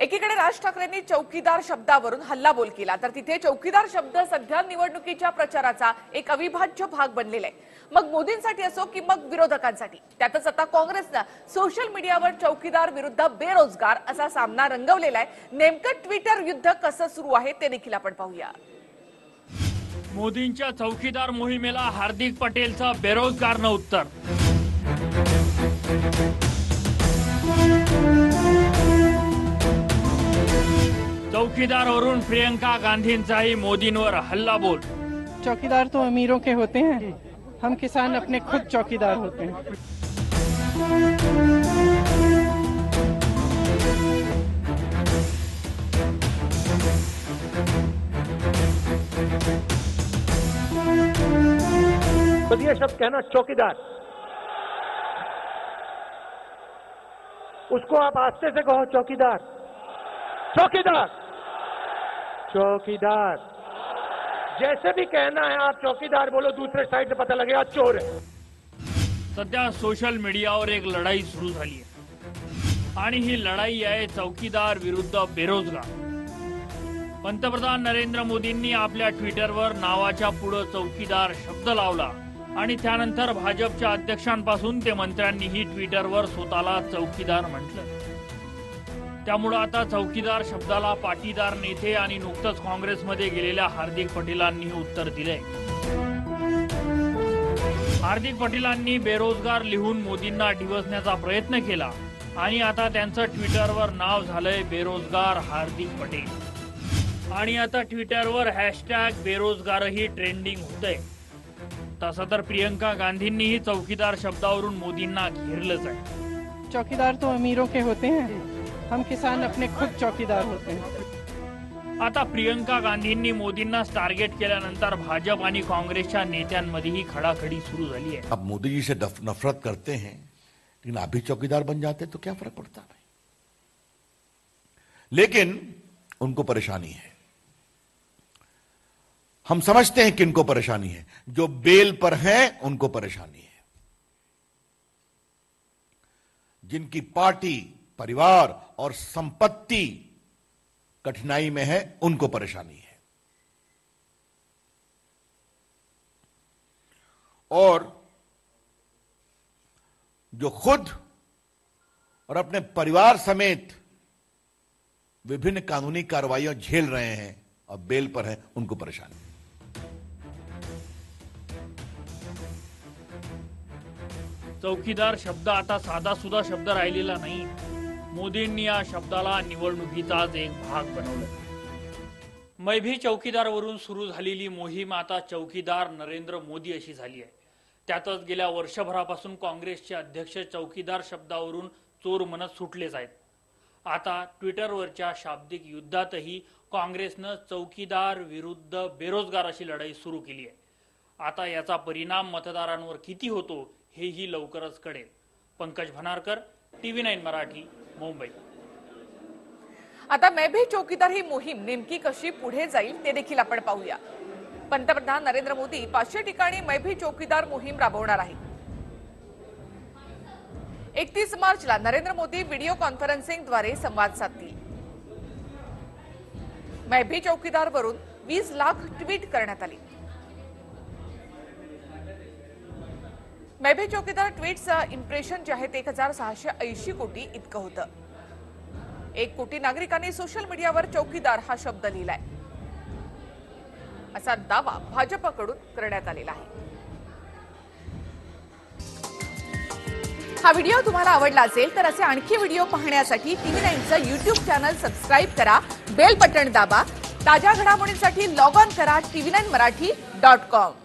एकीकडे राज ठाकरेंनी चौकीदार शब्दावरून हल्लाबोल केला तर तिथे चौकीदार शब्द सध्या निवडणुकीच्या प्रचाराचा एक अविभाज्य भाग बनलेला आहे. मग मोदींसाठी असो की मग विरोधकांसाठी. त्यातच आता काँग्रेसनं सोशल मीडियावर चौकीदार विरुद्ध बेरोजगार असा सामना रंगवलेला आहे. नेमकं ट्विटर युद्ध कसं सुरू आहे ते देखील आपण पाहूया. मोदींच्या चौकीदार मोहिमेला हार्दिक पटेलचं बेरोजगारनं उत्तर. चौकीदारवरून प्रियंका गांधींचाही मोदींवर हल्लाबोल चौकीदार तो अमीरों के होते हैं। हम किसान अपने खुद चौकीदार होते हैं। बस ये शब्द कहना चौकीदार। उसको आप आस्ते से कहो चौकीदार। चौकीदार। चौकीदार। जैसे भी कहना है आप चौकीदार बोलो दूसरे साइड से पता लगेगा चोर है। सध्या सोशल मीडियावर एक लढाई सुरू झाली आहे. आणि ही लढाई आहे चौकीदार विरुद्ध बेरोजगार. पंतप्रधान नरेंद्र मोदींनी आपल्या ट्विटरवर नावाच्या पुढं चौकीदार शब्द लावला. आणि त्यानंतर भाजपच्या अध्यक्षांपासून ते मंत्र्यांनीही ट्विटरवर स्वतःला चौकीदार म्हटलं. त्यामुळं आता चौकीदार शब्दाला पाटीदार नेते आणि नुकतंच काँग्रेसमध्ये गेलेल्या हार्दिक पटेलांनी उत्तर दिलंय. हार्दिक पटेलांनी बेरोजगार लिहून मोदींना डिवसण्याचा प्रयत्न केला आणि आता त्यांचं ट्विटरवर नाव झालंय बेरोजगार हार्दिक पटेल. आणि आता ट्विटरवर हॅशटॅग बेरोजगारही ट्रेंडिंग होतंय. तसं तर प्रियंका गांधींनीही चौकीदार शब्दावरून मोदींना घेरलंच आहे. चौकीदार तो अमीरों के होते हैं। हम किसान अपने खुद चौकीदार होते हैं। आता प्रियंका गांधींनी मोदींनाच टार्गेट केल्यानंतर भाजप आणि काँग्रेसच्या नेत्यांमध्येही खडाखडी सुरू झाली आहे. अब मोदी जी से नफ- नफरत करते हैं लेकिन आप भी चौकीदार बन जाते तो क्या फ़र्क पड़ता है? लेकिन उनको परेशानी है। हम समझते हैं किनको परेशानी है। जो बेल पर हैं उनको परेशानी है। जिनकी पार्टी परिवार और संपत्ति कठिनाई में है, उनको परेशानी है। और जो खुद और अपने परिवार समेत विभिन्न कानूनी कार्रवाइयाँ झेल रहे हैं और बेल पर हैं, उनको परेशानी। चौकीदार शब्द आता साधा सुद्धा शब्द राहिलेला नाही। मोदींनी या शब्दाला निवडणुकीचाच एक भाग बनवला. मै भी चौकीदारवरून सुरू झालेली मोहीम आता चौकीदार नरेंद्र मोदी अशी झाली आहे. त्यातच गेल्या वर्षभरापासून काँग्रेसचे अध्यक्ष चौकीदार शब्दावरून चोर मनत सुटलेच आहेत. आता ट्विटरवरच्या शाब्दिक युद्धातही काँग्रेसनं चौकीदार विरुद्ध बेरोजगार अशी लढाई सुरू केली आहे. आता याचा परिणाम मतदारांवर किती होतो हेही लवकरच कळेल. Pankaj Bhanarkar TV nine Marathi Mumbai. आता मै भी चौकीदार ही मोहीम नेमकी कशी पुढे जाईल ते देखील आपण पाहूया. पंतप्रधान नरेंद्र मोदी पाचशे ठिकाणी मै भी चौकीदार मोहीम राबवणार आहे एकतीस मार्चला नरेंद्र मोदी व्हिडिओ कॉन्फरन्सिंगद्वारे संवाद साधतील. मै भी चौकीदार वरून वीस लाख ट्विट करण्यात आली. मैभे चौकीदार ट्विटचं इम्प्रेशन जे आहे ते एक हजार सहाशे ऐंशी कोटी इतकं होतं. एक कोटी नागरिकांनी सोशल मीडियावर चौकीदार हा शब्द लिहिलाय. असा दावा भाजपकडून करण्यात आलेला आहे. हा व्हिडिओ तुम्हाला आवडला असेल तर असे आणखी व्हिडिओ पाहण्यासाठी टीव्ही नाईनचं युट्यूब चॅनल सबस्क्राईब करा बेल बटन दाबा ताज्या घडामोडींसाठी लॉग ऑन करा TV nine Marathi dot com